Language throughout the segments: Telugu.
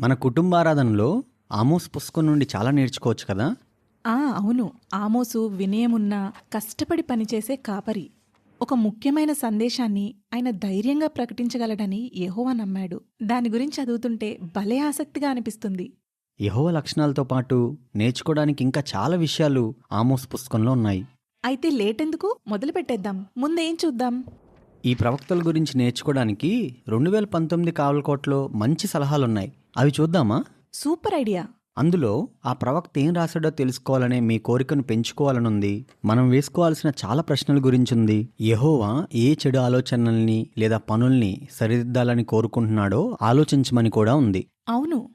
మన కుటుంబారాధనలో ఆమోస్ పుస్తకం నుండి చాలా నేర్చుకోవచ్చు కదా? ఆ అవును. ఆమోసు వినయమున్న కష్టపడి పనిచేసే కాపరి. ఒక ముఖ్యమైన సందేశాన్ని ఆయన ధైర్యంగా ప్రకటించగలడని యెహోవా నమ్మాడు. దాని గురించి చదువుతుంటే భలే ఆసక్తిగా అనిపిస్తుంది. యహోవ లక్షణాలతో పాటు నేర్చుకోవడానికి ఇంకా చాలా విషయాలు ఆమోస్ పుస్తకంలో ఉన్నాయి. అయితే లేటెందుకు? మొదలు పెట్టేద్దాం. ముందేం చూద్దాం? ఈ ప్రవక్తల గురించి నేర్చుకోవడానికి రెండు వేల పంతొమ్మిది కావలకోట్లో మంచి సలహాలున్నాయి. అవి చూద్దామా? Super idea. అందులో ఆ ప్రవక్త ఏం రాశాడో తెలుసుకోవాలనే మీ కోరికను పెంచుకోవాలనుంది. మనం వేసుకోవాల్సిన చాలా ప్రశ్నల గురించి ఉంది యహోవా ఏ చెడు ఆలోచనల్ని లేదా పనుల్ని సరిదిద్దాలని కోరుకుంటున్నాడో ఆలోచించమని కూడా ఉంది. అవును.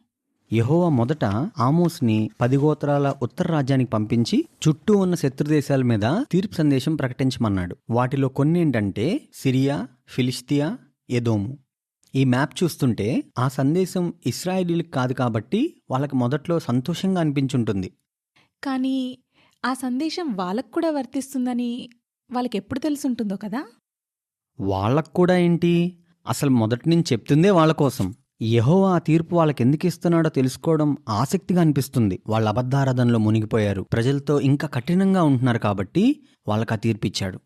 యెహోవా మొదట ఆమోస్ని పది గోత్రాల ఉత్తర రాజ్యానికి పంపించి చుట్టూ ఉన్న శత్రు దేశాల మీద తీర్పు సందేశం ప్రకటించమన్నాడు. వాటిలో కొన్ని ఏంటంటే సిరియా ఫిలిస్తియా ఎదోము. ఈ మ్యాప్ చూస్తుంటే ఆ సందేశం ఇస్రాయేలీలకు కాదు కాబట్టి వాళ్ళకి మొదట్లో సంతోషంగా అనిపించుంటుంది. కానీ ఆ సందేశం వాళ్ళకు కూడా వర్తిస్తుందని వాళ్ళకి ఎప్పుడు తెలుసుంటుందో కదా? వాళ్ళకు కూడా ఏంటి? అసలు మొదటి నుంచి చెప్తుందే వాళ్ళ కోసం. యెహోవా ఆ తీర్పు వాళ్ళకి ఎందుకు ఇస్తున్నాడో తెలుసుకోవడం ఆసక్తిగా అనిపిస్తుంది. వాళ్ళ అబద్ధారాధనలో మునిగిపోయారు. ప్రజలతో ఇంకా కఠినంగా ఉంటున్నారు కాబట్టి వాళ్ళకి ఆ తీర్పు ఇచ్చాడు.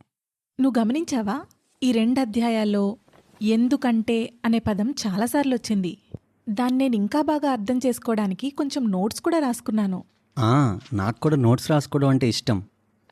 నువ్వు గమనించావా? ఈ రెండు అధ్యాయాల్లో ఎందుకంటే అనే పదం చాలాసార్లు వచ్చింది దాన్ని నేను ఇంకా బాగా అర్థం చేసుకోవడానికి కొంచెం నోట్స్ కూడా రాసుకున్నాను. ఆ నాకు కూడా నోట్స్ రాసుకోవడం అంటే ఇష్టం.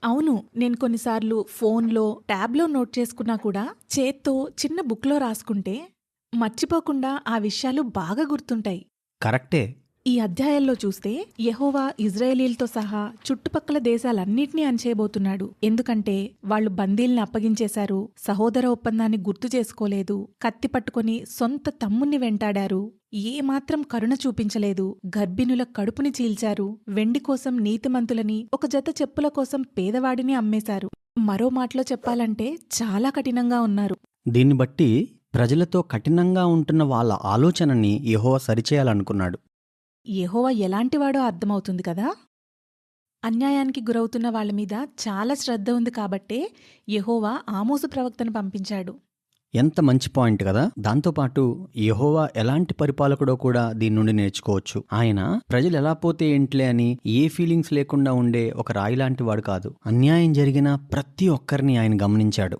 అవును నేను కొన్నిసార్లు ఫోన్లో ట్యాబ్లో నోట్ చేసుకున్నా కూడా చేత్తో చిన్న బుక్లో రాసుకుంటే మర్చిపోకుండా ఆ విషయాలు బాగా గుర్తుంటాయి. కరెక్టే. ఈ అధ్యాయంలో చూస్తే యహోవా ఇజ్రాయేలీలతో సహా చుట్టుపక్కల దేశాలన్నింటినీ అంచేయబోతున్నాడు ఎందుకంటే వాళ్ళు బందీల్ని అప్పగించేశారు సహోదర ఒప్పందాన్ని గుర్తు చేసుకోలేదు కత్తి పట్టుకొని సొంత తమ్ముణ్ణి వెంటాడారు ఏమాత్రం కరుణ చూపించలేదు గర్భిణుల కడుపుని చీల్చారు వెండి కోసం నీతిమంతులని ఒక జత చెప్పుల కోసం పేదవాడిని అమ్మేశారు. మరో మాటలో చెప్పాలంటే చాలా కఠినంగా ఉన్నారు. దీన్ని బట్టి ప్రజలతో కఠినంగా ఉంటున్న వాళ్ళ ఆలోచనని యెహోవా సరిచేయాలనుకున్నాడు. యెహోవా ఎలాంటివాడో అర్థమవుతుంది కదా? అన్యాయానికి గురవుతున్న వాళ్ళ మీద చాలా శ్రద్ధ ఉంది కాబట్టే యహోవా ఆమోసు ప్రవక్తను పంపించాడు. ఎంత మంచి పాయింట్ కదా? దాంతోపాటు యహోవా ఎలాంటి పరిపాలకుడో కూడా దీని నుండి నేర్చుకోవచ్చు. ఆయన ప్రజలు ఎలా పోతే ఏంట్లే అని ఏ ఫీలింగ్స్ లేకుండా ఉండే ఒక రాయి లాంటి వాడు కాదు. అన్యాయం జరిగిన ప్రతి ఒక్కరిని ఆయన గమనించాడు.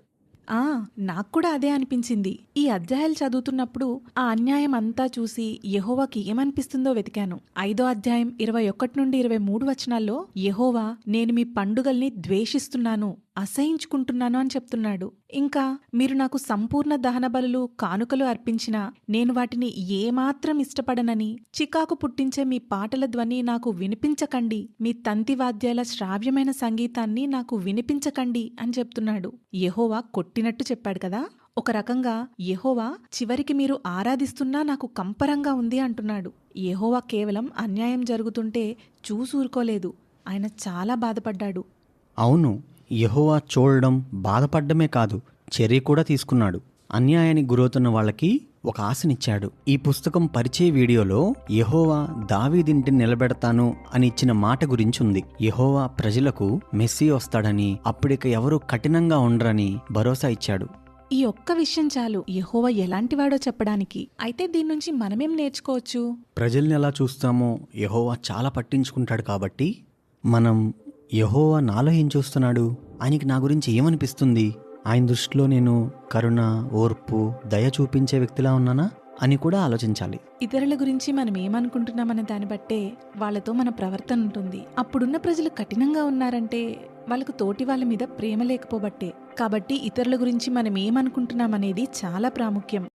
ఆ నాకు కూడా అదే అనిపించింది. ఈ అధ్యాయాలు చదువుతున్నప్పుడు ఆ అన్యాయం అంతా చూసి యహోవాకి ఏమనిపిస్తుందో వెతికాను. ఐదో అధ్యాయం ఇరవై ఒకటి నుండి ఇరవై మూడు వచనాల్లో యహోవా నేను మీ పండుగల్ని ద్వేషిస్తున్నాను. అసహించుకుంటున్నాను అని చెప్తున్నాడు. ఇంకా మీరు నాకు సంపూర్ణ దహన బలులు కానుకలు అర్పించినా నేను వాటిని ఏమాత్రం ఇష్టపడనని చికాకు పుట్టించే మీ పాటల ధ్వని నాకు వినిపించకండి మీ తంతి వాద్యాల శ్రావ్యమైన సంగీతాన్ని నాకు వినిపించకండి అని చెప్తున్నాడు. యహోవా కొట్టినట్టు చెప్పాడు కదా? ఒక రకంగా యహోవా చివరికి మీరు ఆరాధిస్తున్నా నాకు కంపరంగా ఉంది అంటున్నాడు. యహోవా కేవలం అన్యాయం జరుగుతుంటే చూసూరుకోలేదు. ఆయన చాలా బాధపడ్డాడు. అవును యెహోవా చూడడం బాధపడ్డమే కాదు చర్య కూడా తీసుకున్నాడు. అన్యాయానికి గురవుతున్న వాళ్ళకి ఒక ఆశనిచ్చాడు. ఈ పుస్తకం పరిచయ వీడియోలో యెహోవా దావీదింటిని నిలబెడతాను అని ఇచ్చిన మాట గురించి ఉంది యెహోవా ప్రజలకు మెస్సీ వస్తాడని అప్పుడిక ఎవరు కఠినంగా ఉండరని భరోసా ఇచ్చాడు. ఈ ఒక్క విషయం చాలు యెహోవా ఎలాంటివాడో చెప్పడానికి. అయితే దీని నుంచి మనమేం నేర్చుకోవచ్చు? ప్రజల్ని ఎలా చూస్తామో యెహోవా చాలా పట్టించుకుంటాడు కాబట్టి మనం యహోవా నాలో ఏం చూస్తున్నాడు? ఆయనకి నా గురించి ఏమనిపిస్తుంది? ఆయన దృష్టిలో నేను కరుణ ఓర్పు దయ చూపించే వ్యక్తిలా ఉన్నానా? అని కూడా ఆలోచించాలి. ఇతరుల గురించి మనం ఏమనుకుంటున్నామనే దాన్ని బట్టే వాళ్ళతో మన ప్రవర్తన ఉంటుంది. అప్పుడున్న ప్రజలు కఠినంగా ఉన్నారంటే వాళ్ళకు తోటి వాళ్ళ మీద ప్రేమ లేకపోబట్టే. కాబట్టి ఇతరుల గురించి మనం ఏమనుకుంటున్నామనేది చాలా ప్రాముఖ్యం.